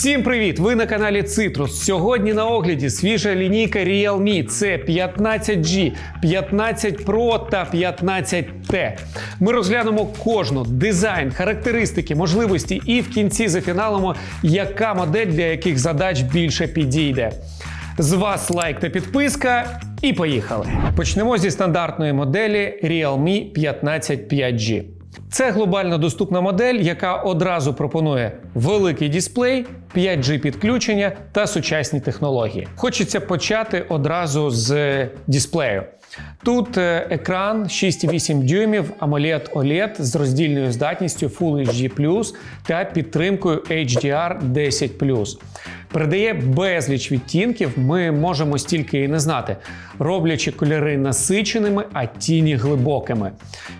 Всім привіт! Ви на каналі Citrus. Сьогодні на огляді свіжа лінійка Realme C15G, 15 Pro та 15T. Ми розглянемо кожну дизайн, характеристики, можливості і в кінці зафіналимо, яка модель для яких задач більше підійде. З вас лайк та підписка, і поїхали. Почнемо зі стандартної моделі Realme 15 5G. Це глобально доступна модель, яка одразу пропонує великий дисплей, 5G підключення та сучасні технології. Хочеться почати одразу з дисплею. Тут е, екран 6,8 дюймів AMOLED OLED з роздільною здатністю Full HD+, та підтримкою HDR 10 Передає безліч відтінків, ми можемо стільки і не знати, роблячи кольори насиченими, а тіні глибокими.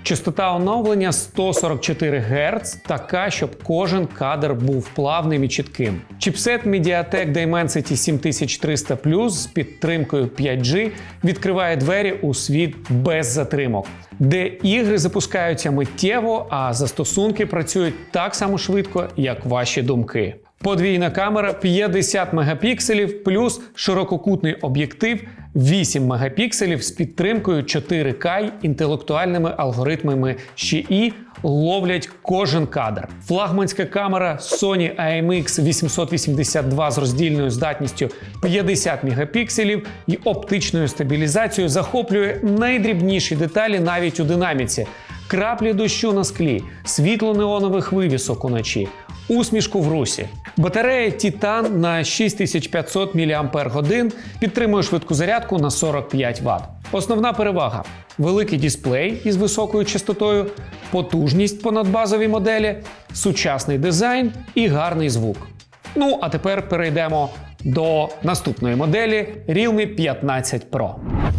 Частота оновлення 144 Гц, така, щоб кожен кадр був плавним і чітким. Чіпсет MediaTek Dimensity 7300 з підтримкою 5G відкриває двері у світ без затримок, де ігри запускаються миттєво, а застосунки працюють так само швидко, як ваші думки. Подвійна камера 50 мегапікселів плюс ширококутний об'єктив 8 мегапікселів з підтримкою 4К й інтелектуальними алгоритмами ЩІ ловлять кожен кадр. Флагманська камера Sony IMX 882 з роздільною здатністю 50 мегапікселів і оптичною стабілізацією захоплює найдрібніші деталі навіть у динаміці. Краплі дощу на склі, світло неонових вивісок уночі, усмішку в русі. Батарея Titan на 6500 мАч підтримує швидку зарядку на 45 Вт. Основна перевага: великий дисплей із високою частотою, потужність понад базові моделі, сучасний дизайн і гарний звук. Ну а тепер перейдемо до наступної моделі Realme 15 Pro.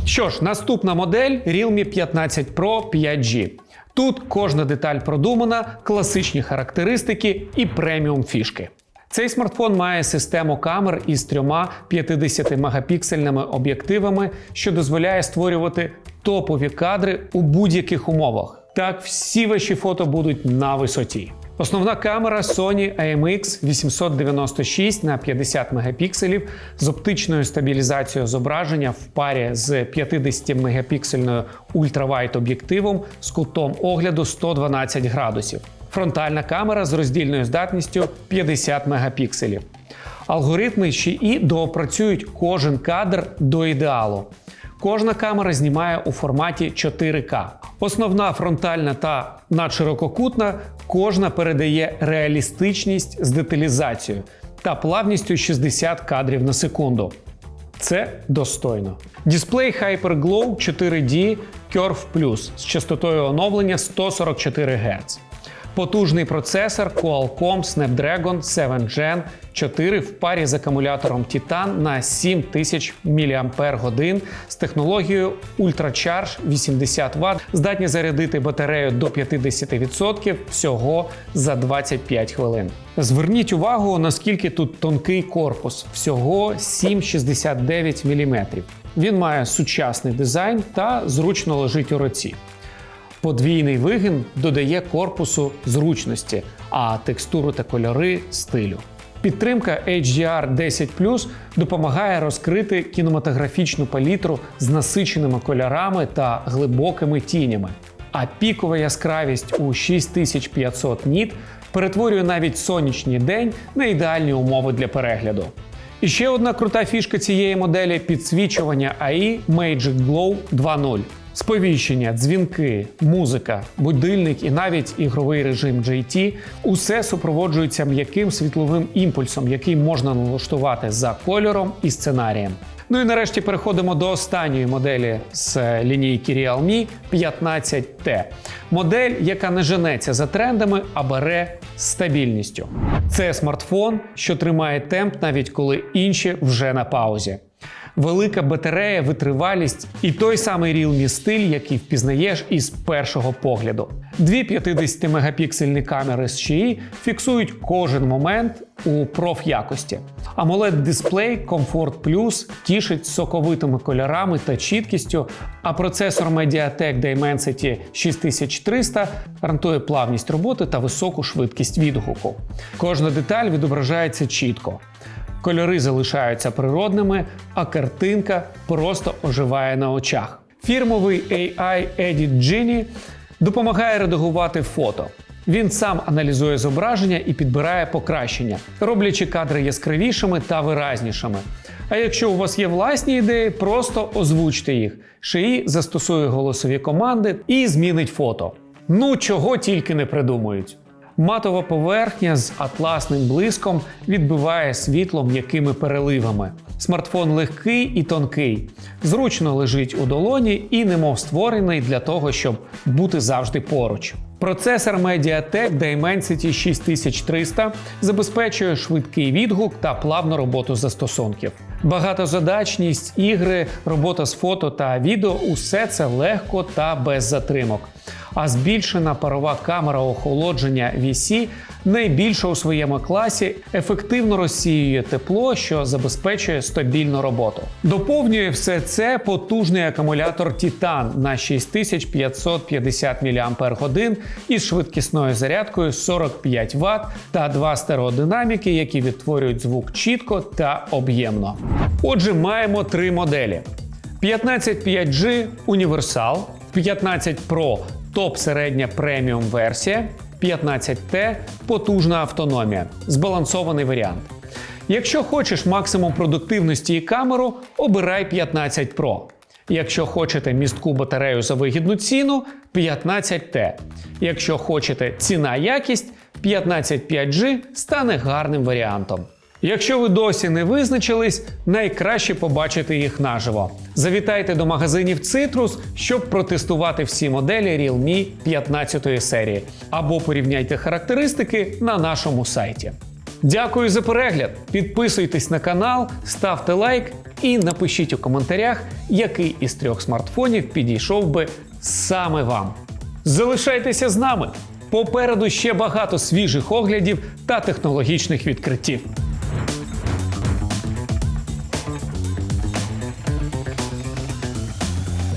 Що ж, наступна модель Realme 15 Pro 5G. Тут кожна деталь продумана, класичні характеристики і преміум фішки. Цей смартфон має систему камер із трьома 50-мегапіксельними об'єктивами, що дозволяє створювати топові кадри у будь-яких умовах. Так, всі ваші фото будуть на висоті. Основна камера Sony IMX 896 на 50 мегапікселів з оптичною стабілізацією зображення в парі з 50 мегапіксельною ультравайт об'єктивом з кутом огляду 112 градусів. Фронтальна камера з роздільною здатністю 50 мегапікселів. Алгоритми ще і доопрацюють кожен кадр до ідеалу. Кожна камера знімає у форматі 4К. Основна фронтальна та надширококутна, кожна передає реалістичність з деталізацією та плавністю 60 кадрів на секунду. Це достойно. Дисплей HyperGlow 4D Curve Plus з частотою оновлення 144 Гц. Потужний процесор Qualcomm Snapdragon 7 Gen 4 в парі з акумулятором Titan на 7000 мАч з технологією Ultracharge 80 Вт, здатні зарядити батарею до 50% всього за 25 хвилин. Зверніть увагу, наскільки тут тонкий корпус, всього 7,69 мм. Він має сучасний дизайн та зручно лежить у руці. Подвійний вигін додає корпусу зручності, а текстуру та кольори стилю. Підтримка HDR 10 допомагає розкрити кінематографічну палітру з насиченими кольорами та глибокими тінями. А пікова яскравість у 6500 ніт перетворює навіть сонячний день на ідеальні умови для перегляду. І ще одна крута фішка цієї моделі підсвічування AI Magic Glow 2.0. Сповіщення, дзвінки, музика, будильник і навіть ігровий режим JT – усе супроводжується м'яким світловим імпульсом, який можна налаштувати за кольором і сценарієм. Ну і нарешті переходимо до останньої моделі з лінійки Realme 15T. Модель, яка не женеться за трендами, а бере стабільністю. Це смартфон, що тримає темп навіть коли інші вже на паузі. Велика батарея, витривалість і той самий Realme стиль, який впізнаєш із першого погляду. Дві 50-мегапіксельні камери з ШІ фіксують кожен момент у проф-якості. amoled дисплей Comfort Plus тішить соковитими кольорами та чіткістю, а процесор Mediatek Dimensity 6300 гарантує плавність роботи та високу швидкість відгуку. Кожна деталь відображається чітко. Кольори залишаються природними, а картинка просто оживає на очах. Фірмовий AI Edit Genie допомагає редагувати фото. Він сам аналізує зображення і підбирає покращення, роблячи кадри яскравішими та виразнішими. А якщо у вас є власні ідеї, просто озвучте їх. Шиї застосує голосові команди і змінить фото. Ну чого тільки не придумують. Матова поверхня з атласним блиском відбиває світло м'якими переливами. Смартфон легкий і тонкий, зручно лежить у долоні і немов створений для того, щоб бути завжди поруч. Процесор Mediatek Dimensity 6300 забезпечує швидкий відгук та плавну роботу застосунків. Багатозадачність, ігри, робота з фото та відео усе це легко та без затримок. А збільшена парова камера охолодження VC найбільша у своєму класі ефективно розсіює тепло, що забезпечує стабільну роботу. Доповнює все це потужний акумулятор Titan на 6550 мАч із швидкісною зарядкою 45 Вт та два стереодинаміки, які відтворюють звук чітко та об'ємно. Отже, маємо три моделі: 155G Universal, 15 Pro топ середня преміум версія, 15T потужна автономія, збалансований варіант. Якщо хочеш максимум продуктивності і камеру, обирай 15 Pro. Якщо хочете містку батарею за вигідну ціну 15T. Якщо хочете ціна якість, 155G стане гарним варіантом. Якщо ви досі не визначились, найкраще побачити їх наживо. Завітайте до магазинів Citrus, щоб протестувати всі моделі Realme 15 серії, або порівняйте характеристики на нашому сайті. Дякую за перегляд! Підписуйтесь на канал, ставте лайк і напишіть у коментарях, який із трьох смартфонів підійшов би саме вам. Залишайтеся з нами! Попереду ще багато свіжих оглядів та технологічних відкриттів.